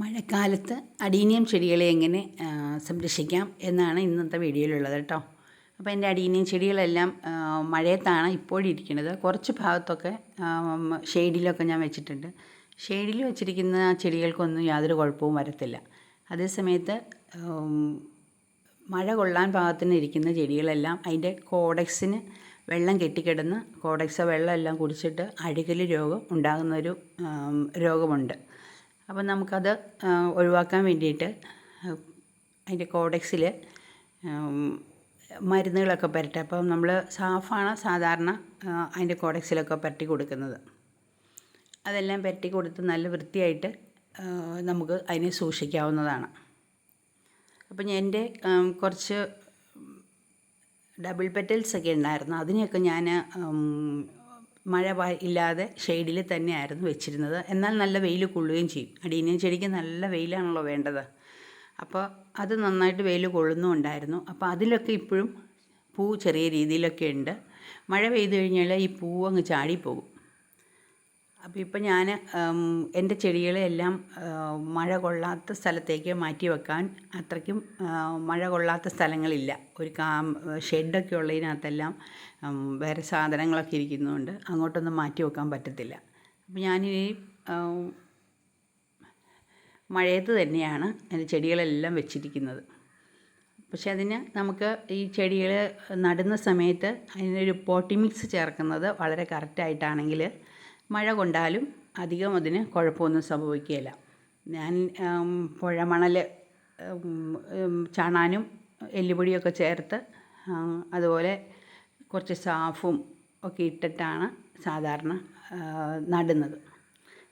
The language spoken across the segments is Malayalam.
മഴക്കാലത്ത് അടീനിയം ചെടികളെ എങ്ങനെ സംരക്ഷിക്കാം എന്നാണ് ഇന്നത്തെ വീഡിയോയിലുള്ളത് കേട്ടോ. അപ്പോൾ എന്റെ അടീനിയം ചെടികളെല്ലാം മഴയത്താണ് ഇപ്പോഴിരിക്കുന്നത്. കുറച്ച് ഭാഗത്തൊക്കെ ഷെയ്ഡിലൊക്കെ ഞാൻ വെച്ചിട്ടുണ്ട്. ഷെയ്ഡിൽ വെച്ചിരിക്കുന്ന ചെടികൾക്കൊന്നും യാതൊരു കുഴപ്പവും വരത്തില്ല. അതേസമയത്ത് മഴ കൊള്ളാൻ പാകത്തിന് ഇരിക്കുന്ന ചെടികളെല്ലാം അതിന്റെ കോഡക്സിന് വെള്ളം കെട്ടിക്കിടന്ന് കോഡക്സ് വെള്ളമെല്ലാം കുടിച്ചിട്ട് അഴുകൽ രോഗം ഉണ്ടാകുന്നൊരു രോഗമുണ്ട്. അപ്പം നമുക്കത് ഒഴിവാക്കാൻ വേണ്ടിയിട്ട് അതിന്റെ കോഡക്സിൽ മരുന്നുകളൊക്കെ പുരട്ടുക അപ്പം നമ്മൾ സാഫാണ് സാധാരണ അതിന്റെ കോഡക്സിലൊക്കെ പുരട്ടി കൊടുക്കുന്നത്. അതെല്ലാം പുരട്ടി കൊടുത്ത് നല്ല വൃത്തിയായിട്ട് നമുക്ക് അതിനെ സൂക്ഷിക്കാവുന്നതാണ്. അപ്പം എന്റെ കുറച്ച് ഡബിൾ പെറ്റൽസ് ഒക്കെ ഉണ്ടായിരുന്നു. അതിനെയൊക്കെ ഞാൻ മഴ ഇല്ലാതെ ഷെയ്ഡിൽ തന്നെയായിരുന്നു വെച്ചിരുന്നത്. എന്നാൽ നല്ല വെയിൽ കൊള്ളുകയും ചെയ്യും. അടീനിയം ചെടിക്ക് നല്ല വെയിലാണല്ലോ വേണ്ടത്. അപ്പോൾ അത് നന്നായിട്ട് വെയിൽ കൊള്ളുന്നുണ്ടായിരുന്നു. അപ്പോൾ അതിലൊക്കെ ഇപ്പോഴും പൂ ചെറിയ രീതിയിലൊക്കെ ഉണ്ട്. മഴ പെയ്തു കഴിഞ്ഞാൽ ഈ പൂ അങ്ങ് ചാടിപ്പോകും. അപ്പോൾ ഇപ്പം ഞാൻ എന്റെ ചെടികളെല്ലാം മഴ കൊള്ളാത്ത സ്ഥലത്തേക്ക് മാറ്റി വെക്കാൻ അത്രയ്ക്കും മഴ കൊള്ളാത്ത സ്ഥലങ്ങളില്ല. ഒരു കാ ഷെഡൊക്കെ ഉള്ളതിനകത്തെല്ലാം വേറെ സാധനങ്ങളൊക്കെ ഇരിക്കുന്നതുകൊണ്ട് അങ്ങോട്ടൊന്നും മാറ്റി വെക്കാൻ പറ്റത്തില്ല. അപ്പോൾ ഞാനിനി മഴയത്ത് തന്നെയാണ് എന്റെ ചെടികളെല്ലാം വെച്ചിരിക്കുന്നത്. പക്ഷെ അതിന് നമുക്ക് ഈ ചെടികൾ നടുന്ന സമയത്ത് അതിനൊരു പോട്ടിമിക്സ് ചേർക്കുന്നത് വളരെ കറക്റ്റായിട്ടാണെങ്കിൽ മഴ കൊണ്ടാലും അധികം അതിന് കുഴപ്പമൊന്നും സംഭവിക്കുകയില്ല. ഞാൻ പുഴമണൽ ചാണാനും എല്ലുപൊടിയൊക്കെ ചേർത്ത് അതുപോലെ കുറച്ച് സാഫും ഒക്കെ ഇട്ടിട്ടാണ് സാധാരണ നടുന്നത്.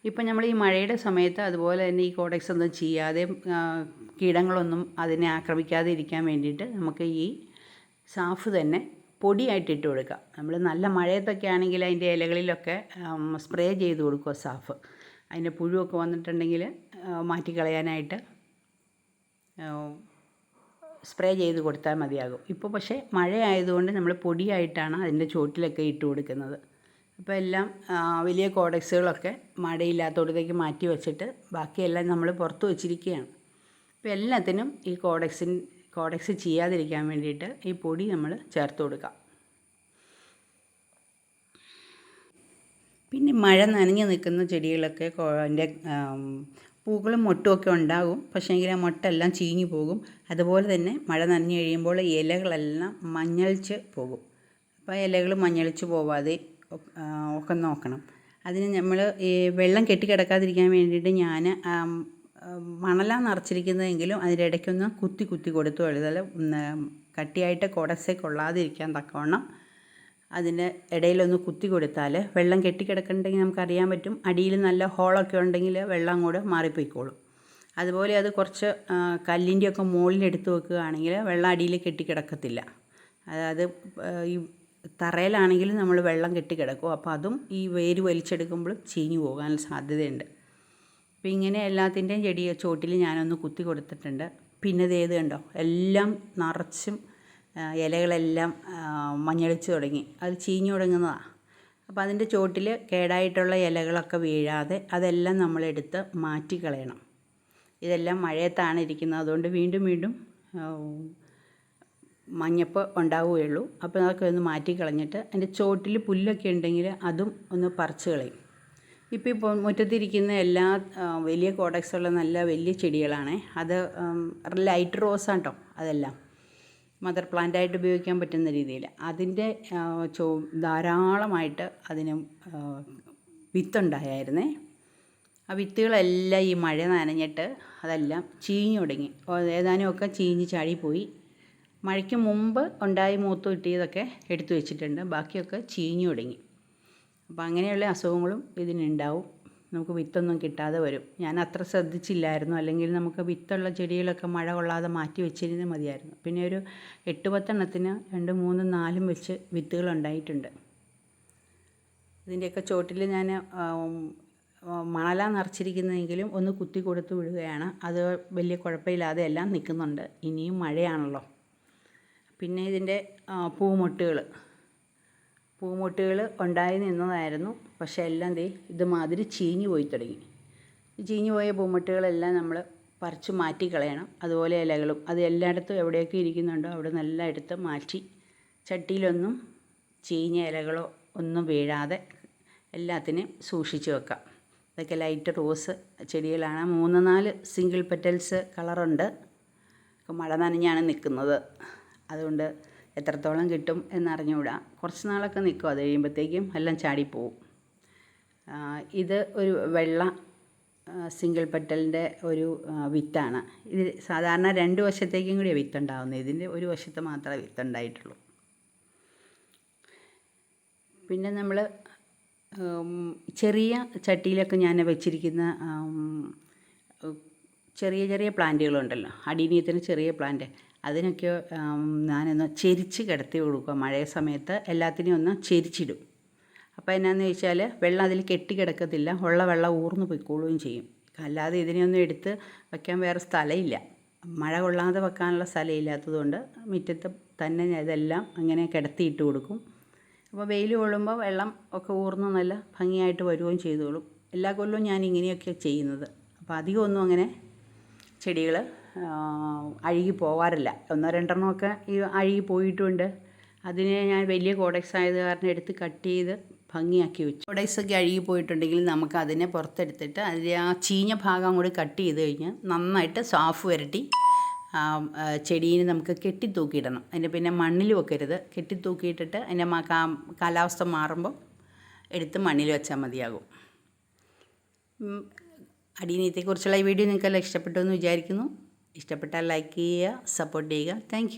ഇപ്പം നമ്മൾ ഈ മഴയുടെ സമയത്ത് അതുപോലെ തന്നെ ഈ കോഡക്സ് ഒന്നും ചെയ്യാതെ കീടങ്ങളൊന്നും അതിനെ ആക്രമിക്കാതെ ഇരിക്കാൻ വേണ്ടിയിട്ട് നമുക്ക് ഈ സാഫ് തന്നെ പൊടിയായിട്ട് ഇട്ട് കൊടുക്കാം നമ്മൾ നല്ല മഴയത്തൊക്കെ ആണെങ്കിൽ അതിന്റെ ഇലകളിലൊക്കെ സ്പ്രേ ചെയ്ത് കൊടുക്കുക സാഫ്. അതിന്റെ പുഴുവൊക്കെ വന്നിട്ടുണ്ടെങ്കിൽ മാറ്റിക്കളയാനായിട്ട് സ്പ്രേ ചെയ്ത് കൊടുത്താൽ മതിയാകും. ഇപ്പോൾ പക്ഷേ മഴയായതുകൊണ്ട് നമ്മൾ പൊടിയായിട്ടാണ് അതിന്റെ ചോട്ടിലൊക്കെ ഇട്ട് കൊടുക്കുന്നത്. അപ്പോൾ എല്ലാം വലിയ കോഡക്സുകളൊക്കെ മഴയില്ലാത്തടത്തേക്ക് മാറ്റി വെച്ചിട്ട് ബാക്കിയെല്ലാം നമ്മൾ പുറത്ത് വെച്ചിരിക്കുകയാണ്. അപ്പോൾ എല്ലാത്തിനും ഈ കോഡക്സിൻ കോഡക്സ് ചെയ്യാതിരിക്കാൻ വേണ്ടിയിട്ട് ഈ പൊടി നമ്മൾ ചേർത്ത് കൊടുക്കാം പിന്നെ മഴ നനഞ്ഞു നിൽക്കുന്ന ചെടികളൊക്കെ അതിന്റെ പൂക്കളും മൊട്ടുമൊക്കെ ഉണ്ടാകും. പക്ഷേങ്കിൽ ആ മൊട്ടെല്ലാം ചീഞ്ഞു പോകും. അതുപോലെ തന്നെ മഴ നനഞ്ഞു കഴിയുമ്പോൾ ഇലകളെല്ലാം മഞ്ഞളിച്ച് പോകും. അപ്പോൾ ഇലകൾ മഞ്ഞളിച്ച് പോവാതെ ഒക്കെ നോക്കണം. അതിന് നമ്മൾ വെള്ളം കെട്ടിക്കിടക്കാതിരിക്കാൻ വേണ്ടിയിട്ട് ഞാൻ മണലാണ് നിറച്ചിരിക്കുന്നതെങ്കിലും അതിന്റെ ഇടയ്ക്കൊന്ന് കുത്തി കുത്തി കൊടുത്തു എഴുതൽ കട്ടിയായിട്ട് കുടസേ കൊള്ളാതിരിക്കാൻ തക്കവണ്ണം അതിന്റെ ഇടയിലൊന്ന് കുത്തി കൊടുത്താൽ വെള്ളം കെട്ടിക്കിടക്കുന്നുണ്ടെങ്കിൽ നമുക്കറിയാൻ പറ്റും. അടിയിൽ നല്ല ഹോളൊക്കെ ഉണ്ടെങ്കിൽ വെള്ളം കൂടെ മാറിപ്പോയിക്കോളും. അതുപോലെ അത് കുറച്ച് കല്ലിന്റെയൊക്കെ മുകളിൽ എടുത്ത് വെക്കുകയാണെങ്കിൽ വെള്ളം അടിയിൽ കെട്ടിക്കിടക്കത്തില്ല. അതായത് ഈ തറയിലാണെങ്കിലും നമ്മൾ വെള്ളം കെട്ടിക്കിടക്കും. അപ്പോൾ അതും ഈ വേര് വലിച്ചെടുക്കുമ്പോഴും ചീഞ്ഞു പോകാൻ സാധ്യതയുണ്ട്. അപ്പോൾ ഇങ്ങനെ എല്ലാത്തിന്റെയും ചെടി ചോട്ടിൽ ഞാനൊന്ന് കുത്തി കൊടുത്തിട്ടുണ്ട്. പിന്നെ ഇത് ഏത് കണ്ടോ? എല്ലാം നിറച്ചും ഇലകളെല്ലാം മഞ്ഞളിച്ച് തുടങ്ങി. അത് ചീഞ്ഞു തുടങ്ങുന്നതാണ് അപ്പോൾ അതിന്റെ ചോട്ടിൽ കേടായിട്ടുള്ള ഇലകളൊക്കെ വീഴാതെ അതെല്ലാം നമ്മളെടുത്ത് മാറ്റിക്കളയണം ഇതെല്ലാം മഴയത്താണ് ഇരിക്കുന്നത്. അതുകൊണ്ട് വീണ്ടും വീണ്ടും മഞ്ഞപ്പ് ഉണ്ടാവുകയുള്ളൂ. അപ്പോൾ അതൊക്കെ ഒന്ന് മാറ്റി കളഞ്ഞിട്ട് അതിന്റെ ചോട്ടിൽ പുല്ലൊക്കെ ഉണ്ടെങ്കിൽ അതും ഒന്ന് പറിച്ച് കളയും. ഇപ്പോൾ ഇപ്പോൾ മുറ്റത്തിരിക്കുന്ന എല്ലാ വലിയ കോഡക്സ് ഉള്ള നല്ല വലിയ ചെടികളാണ്. അത് ലൈറ്റ് റോസാണ് കേട്ടോ അതെല്ലാം. മദർ പ്ലാന്റ് ആയിട്ട് ഉപയോഗിക്കാൻ പറ്റുന്ന രീതിയിൽ അതിന്റെ ചോ ധാരാളമായിട്ട് അതിന് വിത്തുണ്ടായായിരുന്നേ ആ വിത്തുകളെല്ലാം ഈ മഴ നനഞ്ഞിട്ട് അതെല്ലാം ചീഞ്ഞു തുടങ്ങി. ഏതാനുമൊക്കെ ചീഞ്ഞ് ചാടിപ്പോയി. മഴയ്ക്ക് മുമ്പ് ഉണ്ടായി മൂത്ത് കിട്ടിയതൊക്കെ എടുത്തു വെച്ചിട്ടുണ്ട്. ബാക്കിയൊക്കെ ചീഞ്ഞു തുടങ്ങി. അപ്പോൾ അങ്ങനെയുള്ള അസുഖങ്ങളും ഇതിനുണ്ടാവും. നമുക്ക് വിത്തൊന്നും കിട്ടാതെ വരും. ഞാൻ അത്ര ശ്രദ്ധിച്ചില്ലായിരുന്നു. അല്ലെങ്കിൽ നമുക്ക് വിത്തുള്ള ചെടികളൊക്കെ മഴ കൊള്ളാതെ മാറ്റി വെച്ചിരുന്നേ മതിയായിരുന്നു. പിന്നെ ഒരു എട്ട് പത്തെണ്ണത്തിന് രണ്ട് മൂന്നും നാലും വെച്ച് വിത്തുകൾ ഉണ്ടായിട്ടുണ്ട്. ഇതിന്റെയൊക്കെ ചോട്ടിൽ ഞാൻ മണല നിറച്ചിരിക്കുന്നതെങ്കിലും ഒന്ന് കുത്തി കൊടുത്ത് വിടുകയാണ്. അത് വലിയ കുഴപ്പമില്ലാതെ എല്ലാം നിൽക്കുന്നുണ്ട്. ഇനിയും മഴയാണല്ലോ. പിന്നെ ഇതിന്റെ പൂമൊട്ടുകൾ. പൂമൊട്ടുകൾ ഉണ്ടായി നിന്നതായിരുന്നു. പക്ഷേ എല്ലാം ദേ ഇതുമാതിരി ചീഞ്ഞു പോയി തുടങ്ങി. ചീഞ്ഞു പോയ പൂമൊട്ടുകളെല്ലാം നമ്മൾ പറിച്ച് മാറ്റി കളയണം. അതുപോലെ ഇലകളും അത് എല്ലായിടത്തും എവിടെയൊക്കെ ഇരിക്കുന്നുണ്ടോ അവിടെ നല്ല എടുത്ത് മാറ്റി ചട്ടിയിലൊന്നും ചീഞ്ഞ ഇലകളോ ഒന്നും വീഴാതെ എല്ലാത്തിനെയും സൂക്ഷിച്ച് വെക്കാം. ഇതൊക്കെ ലൈറ്റ് റോസ് ചെടികളാണ്. മൂന്ന് നാല് സിംഗിൾ പെറ്റൽസ് കളറുണ്ട്. മഴ നനഞ്ഞാണ് നിൽക്കുന്നത്. അതുകൊണ്ട് എത്രത്തോളം കിട്ടും എന്നറിഞ്ഞുകൂടാ. കുറച്ച് നാളൊക്കെ നിൽക്കും. അത് കഴിയുമ്പോഴത്തേക്കും എല്ലാം ചാടിപ്പോവും. ഇത് ഒരു വെള്ള സിംഗിൾ പെറ്റലിന്റെ ഒരു വിത്താണ്. ഇത് സാധാരണ രണ്ട് വശത്തേക്കും കൂടിയാണ് വിത്തുണ്ടാവുന്നത്. ഇതിന്റെ ഒരു വശത്ത് മാത്രമേ വിത്തുണ്ടായിട്ടുള്ളൂ. പിന്നെ നമ്മൾ ചെറിയ ചട്ടിയിലൊക്കെ ഞാൻ വെച്ചിരിക്കുന്ന ചെറിയ ചെറിയ പ്ലാന്റുകളുണ്ടല്ലോ. അടീനിയത്തിന് ചെറിയ പ്ലാന്റ്. അതിനൊക്കെ ഞാനൊന്ന് ചെരിച്ച് കിടത്തി കൊടുക്കുക മഴയ സമയത്ത് എല്ലാത്തിനെയും ഒന്ന് ചെരിച്ചിടും. അപ്പോൾ എന്നാന്ന് ചോദിച്ചാൽ വെള്ളം അതിൽ കെട്ടി കിടക്കത്തില്ല. ഉള്ള വെള്ളം ഊർന്നു പൊയ്ക്കോളുകയും ചെയ്യും. അല്ലാതെ ഇതിനെയൊന്നും എടുത്ത് വയ്ക്കാൻ വേറെ സ്ഥലമില്ല മഴ കൊള്ളാതെ വെക്കാനുള്ള സ്ഥലം ഇല്ലാത്തതുകൊണ്ട് മുറ്റത്ത് തന്നെ ഞാൻ ഇതെല്ലാം അങ്ങനെ കിടത്തിയിട്ട് കൊടുക്കും. അപ്പോൾ വെയിൽ കൊള്ളുമ്പോൾ വെള്ളം ഒക്കെ ഊർന്ന് നല്ല ഭംഗിയായിട്ട് വരികയും ചെയ്തോളും. എല്ലാ കൊല്ലവും ഞാൻ ഇങ്ങനെയൊക്കെ ചെയ്യുന്നത് അപ്പോൾ അധികമൊന്നും അങ്ങനെ ചെടികൾ അഴുകി പോവാറില്ല. ഒന്നോ രണ്ടെണ്ണമൊക്കെ ഈ അഴുകി പോയിട്ടുണ്ട്. അതിനെ ഞാൻ വലിയ കോഡക്സ് ആയത് കാരണം എടുത്ത് കട്ട് ചെയ്ത് ഭംഗിയാക്കി വെച്ചു. കോഡക്സ് ഒക്കെ അഴുകി പോയിട്ടുണ്ടെങ്കിൽ നമുക്ക് അതിനെ പുറത്തെടുത്തിട്ട് അതിന്റെ ആ ചീഞ്ഞ ഭാഗം കൂടി കട്ട് ചെയ്ത് കഴിഞ്ഞാൽ നന്നായിട്ട് സാഫ് വരട്ടി ചെടീനെ നമുക്ക് കെട്ടിത്തൂക്കിയിടണം. അതിന്റെ പിന്നെ മണ്ണിൽ വെക്കരുത്. കെട്ടിത്തൂക്കിയിട്ടിട്ട് അതിന്റെ കാലാവസ്ഥ മാറുമ്പോൾ എടുത്ത് മണ്ണിൽ വെച്ചാൽ മതിയാകും. അടിയനീത്തെക്കുറിച്ചുള്ള ഈ വീഡിയോ നിങ്ങൾക്കെല്ലാം ഇഷ്ടപ്പെട്ടു എന്ന് വിചാരിക്കുന്നു. ഇഷ്ടപ്പെട്ടാൽ ലൈക്ക് ചെയ്യുക സപ്പോർട്ട് ചെയ്യുക. താങ്ക്